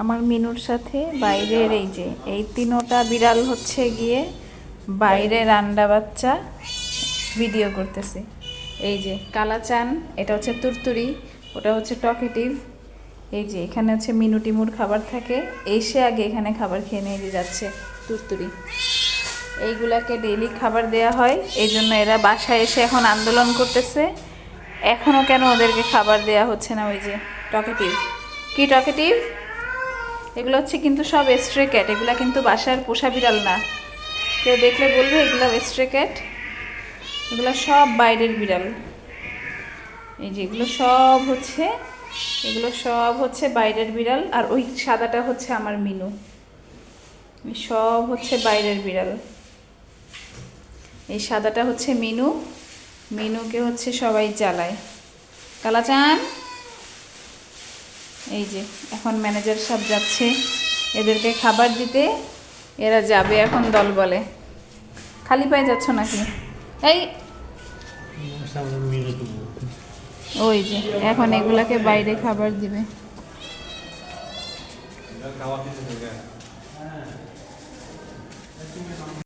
আমার মিনুর সাথে বাইরের এই যে, এই তিনোটা বিড়াল হচ্ছে গিয়ে বাইরে রান্ডা বাচ্চা ভিডিও করতেছে। এই যে, কালাচান, এটা হচ্ছে তুরতুরি, ওটা হচ্ছে টকেটিভ। এই যে, এখানে হচ্ছে মিনু টিমুর খাবার থাকে। এসে আগে এখানে খাবার খেয়ে নিয়ে যাচ্ছে তুরতুরি। এইগুলাকে ডেইলি খাবার দেয়া হয়। এই জন্য এরা বাসায় এসে এখন আন্দোলন করতেছে। এখনও কেন ওদেরকে খাবার দেয়া হচ্ছে না ওই যে টকেটিভ? কি টকেটিভ? এগুলো হচ্ছে কিন্তু সব স্ট্রে ক্যাট এগুলো কিন্তু বাসার পোষা বিড়াল না। কেউ দেখলে বলবে এগুলো এস্ট্রে ক্যাট এগুলো সব বাইরের বিড়াল। এই যে এগুলো সব হচ্ছে, এগুলো সব হচ্ছে বাইরের বিড়াল, আর ওই সাদাটা হচ্ছে আমার মিনু। সব হচ্ছে বাইরের বিড়াল। এই সাদাটা হচ্ছে মিনু, মিনুকে হচ্ছে সবাই জ্বালায়। কালাচান? এই যে, এখন ম্যানেজার সব যাচ্ছে। এদেরকে খাবার দিতে এরা যাবে এখন দল বলে। খালি পায়ে যাচ্ছ নাকি? এই, ওই যে, এখন এগুলাকে বাইরে খাবার দিবে।